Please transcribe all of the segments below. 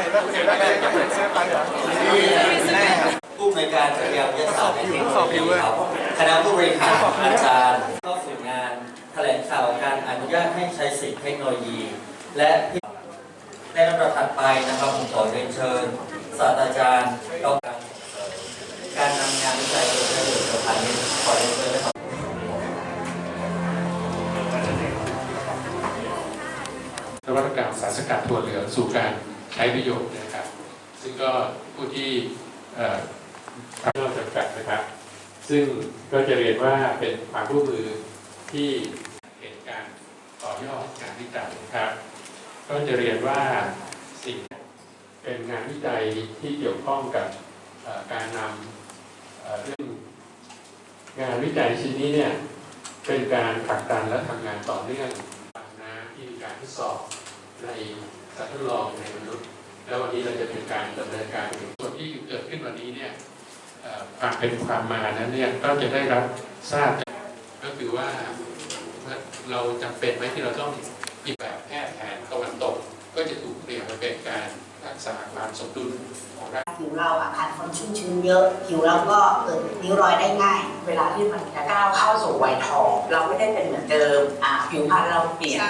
เห็นแล้วเห็นแล้วเห็นเสื้อไปเหรอผู้อำนวยการจักรยานวิทยาศาสตร์และเทคโนโลยีครับคณะผู้บริหารอาจารย์เข้าสู่งานแถลงข่าวการอนุญาตให้ใช้สิทธิเทคโนโลยี และในลำดับถัดไปนะครับผมขอเรียนเชิญศาสตราจารย์ดอกการการนำงานวิจัยโดยเฉลิมประพันธ์ขอเรียนเชิญนะครับนวัตกรรมสารสกัดถั่วเหลืองสู่การ ใช้ประโยชน์นะครับ ซึ่งก็ผู้ที่ทำนอกจำกัดนะครับ ซึ่งก็จะเรียนว่าเป็นความร่วมมือที่เห็นการต่อยอดงานวิจัยนะครับ ก็จะเรียนว่าสิ่งเป็นงานวิจัยที่เกี่ยวข้องกับการนำเรื่องงานวิจัยชิ้นนี้เนี่ยเป็นการผลักดันและทำงานต่อเนื่องนะที่มีการทดสอบใน สัตว์ทดลองในมนุษย์ แล้ววันนี้เราจะเป็นการดำเนินการไปถึงส่วนที่เกิดขึ้นวันนี้เนี่ยเอ่อความเป็นความมานั้นเนี่ยก็จะได้รับทราบจากก็คือว่าเราจำเป็นไหมที่เราต้องอีกแบบแพทย์แผนตะวันตก ก็จะถูกเปลี่ยนมาเป็นการรักษาความสมดุลของร่างผิวเราอะขาดความชุ่มชื้นเยอะ ผิวเราก็เกิดริ้วรอยได้ง่าย เวลาที่มันจะก้าวเข้าสู่วัยทอง เราไม่ได้เป็นเหมือนเดิมอ่าผิวพรรณเราเปลี่ยน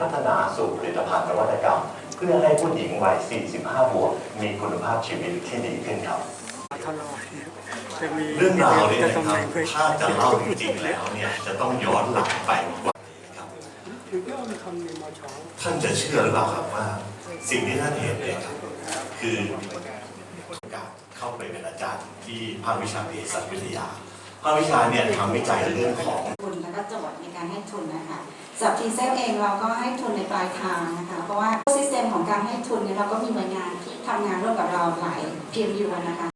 พัฒนาสู่ผลิตภัณฑ์นวัตกรรม เพื่อให้ผู้หญิงวัย 45 บวก มีคุณภาพชีวิตที่ดีขึ้นครับ เรื่เรื่อองงราราววเนี่เนี่ยยนะนะคครัรับบถ้าจะเล่าจริงๆแล้วเนี่ยจะต้องย้อนหลังไปกว่านี้ครับท่านจะเชื่อหรือเปล่าครับว่า สิ่งที่ท่านเห็นเนี่ยครับคือการเข้าไปเป็นอาจารย์ที่ภาควิชาเภสัชวิทยา ภาควิชาเนี่ยทำวิจัยเรื่องของทุนแล้วก็โจทย์ในการให้ทุนนะคะสำหรับทีเซลเองเราก็ให้ทุนในปลายทางนะคะเพราะว่าซิสเต็มของการให้ทุนเนี่ยเราก็มีหน่วยงานที่ทำงานร่วมกับเราหลายเพียงอยู่นะคะ